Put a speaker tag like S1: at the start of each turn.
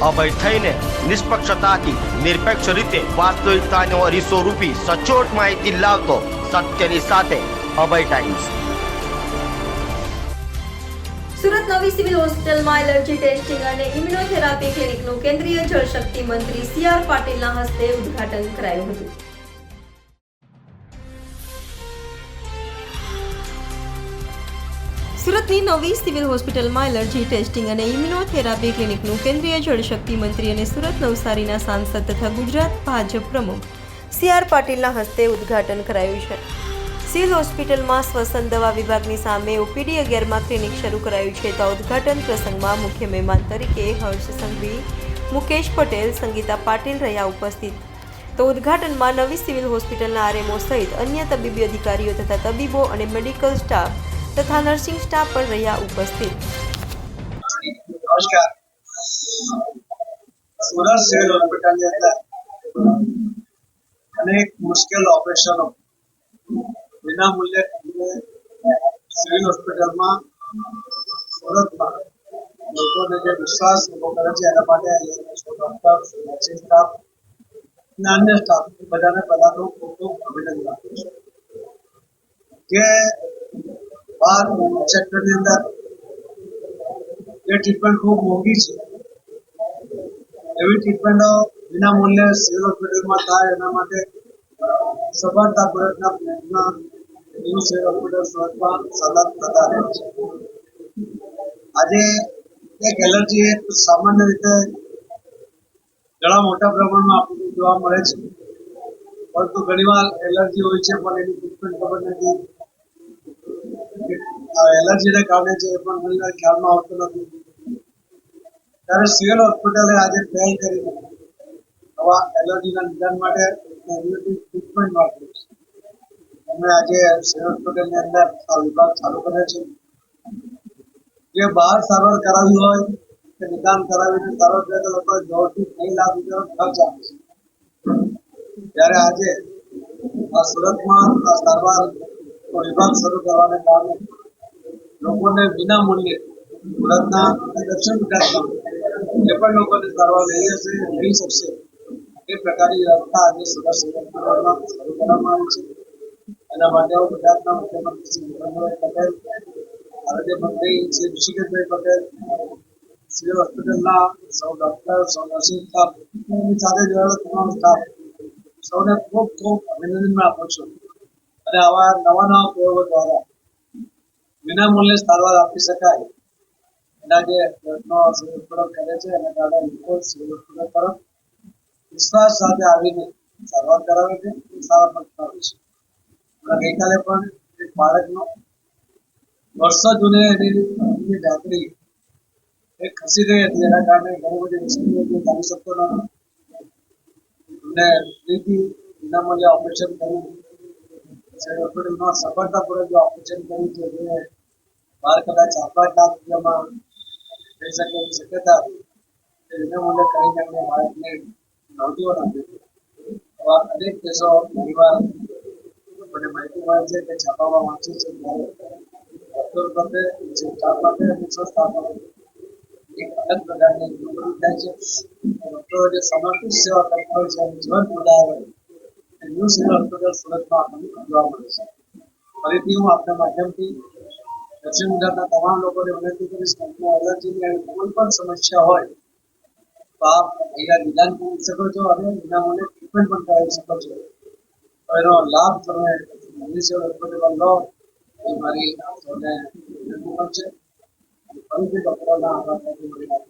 S1: અભય થઈને નિષ્પક્ષતાથી, નિરપેક્ષ રીતે વાસ્તવિકતાનો અરીસો રૂપી સચોટ માહિતી લાવતો સત્યની સાથે અભય ટાઈમ્સ
S2: સુરત નવી સિવિલ હોસ્પિટલમાં એલર્જી ટેસ્ટિંગ અને ઇમ્યુનોથેરાપી ક્લિનિકનું કેન્દ્રીય જળશક્તિ મંત્રી સી આર પાટીલના હસ્તે ઉદ્ઘાટન કરાયું હતું. સુરતની નવી સિવિલ હોસ્પિટલમાં એલર્જી ટેસ્ટિંગ અને ઇમ્યુનોથેરાપી ક્લિનિકનું કેન્દ્રીય જળશક્તિ મંત્રી અને સુરત નવસારીના સાંસદ તથા ગુજરાત ભાજપ પ્રમુખ સી આર પાટીલના હસ્તે ઉદ્ઘાટન કરાયું છે. સિવિલ હોસ્પિટલમાં શ્વસન દવા વિભાગની સામે ઓપીડી અગિયારમાં ક્લિનિક શરૂ કરાયું છે તો ઉદ્ઘાટન પ્રસંગમાં મુખ્ય મહેમાન તરીકે હર્ષ સંઘવી, મુકેશ પટેલ, સંગીતા પાટીલ રહ્યા ઉપસ્થિત. તો ઉદ્ઘાટનમાં નવી સિવિલ હોસ્પિટલના આરએમઓ સહિત અન્ય તબીબી અધિકારીઓ તથા તબીબો અને મેડિકલ સ્ટાફ તથા નર્સિંગ સ્ટાફ પણ રહ્યા ઉપસ્થિત
S3: નમસ્કાર સુરત સિવિલ હોસ્પિટલની અંદર અનેક મુશ્કેલ ઓપરેશનો વિના મૂલ્યે સિવિલ હોસ્પિટલમાં સુરતમાં લોકોને જે વિશ્વાસ ઊભો કરે છે એના માટે ડોક્ટર નર્સિંગ સ્ટાફ અને અન્ય સ્ટાફ બધાને બધાનું ખૂબ ખૂબ અભિનંદન આપું છું કે બહાર સેક્ટરની અંદર. જે ટ્રીટમેન્ટ ખૂબ મોંઘી છે. એવી ટ્રીટમેન્ટો વિના મૂલ્યે સિવિલ હોસ્પિટલમાં થાય, એના માટે સફળતા પ્રયત્ન એવું સિવિલ હોસ્પિટલ સુરતમાં સતત થતા રહે છે. આજે એક એલર્જી એક સામાન્ય રીતે ઘણા મોટા પ્રમાણમાં આપણને જોવા મળે છે. પરંતુ ઘણીવાર એલર્જી હોય છે, પણ એની ટ્રીટમેન્ટ ખબર નથી. એલર્જીને કારણે છે એ ત્યારે સિવિલ હોસ્પિટલે આજે પહેલ કરી આવા એલર્જીના નિદાન માટે ટ્રીટમેન્ટ છે. અમે આજે સિવિલ હોસ્પિટલની અંદર આ વિભાગ ચાલુ કર્યો છે. જે બહાર સારવાર કરાવી હોય, કે નિદાન કરાવીને સારવાર કરે તો લોકો દોઢથી ત્રણ લાખ રૂપિયાનો ખર્ચ આવે છે. ત્યારે આજે આ સુરતમાં આ સારવાર વિભાગ શરૂ કરવાને કારણે લોકોને વિના મૂલ્યે સુરતના દક્ષિણ ગુજરાતના જે પણ લોકોને સારવાર લઈ હશે લઈ શકશે. એ પ્રકારની વ્યવસ્થા આજે સુરત શરૂ કરવામાં આવી છે. એના માટે હું ગુજરાતના મુખ્યમંત્રી શ્રી ભૂપેન્દ્રભાઈ પટેલ, આરોગ્ય મંત્રી શ્રી ઋષિકેશભાઈ પટેલ, સિવિલ હોસ્પિટલના સૌ ડોક્ટર, સૌ નર્સિંગ સ્ટાફ, સાથે જોડાયેલો તમામ સ્ટાફ, સૌને ખૂબ ખૂબ અભિનંદન આપું છું. અને આવા નવા નવા પ્રયોગો દ્વારા વિનામૂલ્યે સારવાર આપી શકાય. એના જે કરે છે, એના કારણે લોકો તરફ વિશ્વાસ સાથે આવીને સારવાર કરાવે છે અને સારા પણ કરાવે છે ગઈકાલે પણ એક બાળકનો વર્ષો જૂને એની ઢાંકડી એ ખસી ગઈ હતી. એના કારણે ઘણી બધી મુશ્કેલીઓ જે ચાલી શકતો ન અને ફરીથી વિનામૂલ્યે ઓપરેશન કર્યું. હોસ્પિટલમાં સફળતાપૂર્વક જે કર્યું છે બાર કદાચ પાંચ લાખ રૂપિયામાં થઈ શકે એવી શક્યતા હતી. વિનામૂલ્યે કરીને એમને બાળકને નવજીવન આપ્યું. આવા અનેક કેસો ઘણીવાર મને માહિતી મળે છે કે છાપામાં વાંચી છે પાસે સ્ટાફ માટે અને સ્ટાફ માટે એક પ્રકારની થાય છે. ડૉક્ટરો જે સમર્પિત સેવા કરતા હોય છે, જીવન જોડાયા ફરીથી હું આપના માધ્યમથી દક્ષિણ ગુજરાતના તમામ લોકોને વિનંતી કરીશ કે આપના એલર્જીની કોઈ પણ સમસ્યા હોય, તો આપ અહીંયા નિદાન કરી શકો છો અને વિનામૂલ્યે ટ્રીટમેન્ટ પણ કરાવી શકો છો. એનો લાભ તમે મનુષ્ય હોસ્પિટલમાં લો. એ મારી સૌને વિનંતી છે. ફરીથી ડૉક્ટરોના આભાર ધન્યવાદ.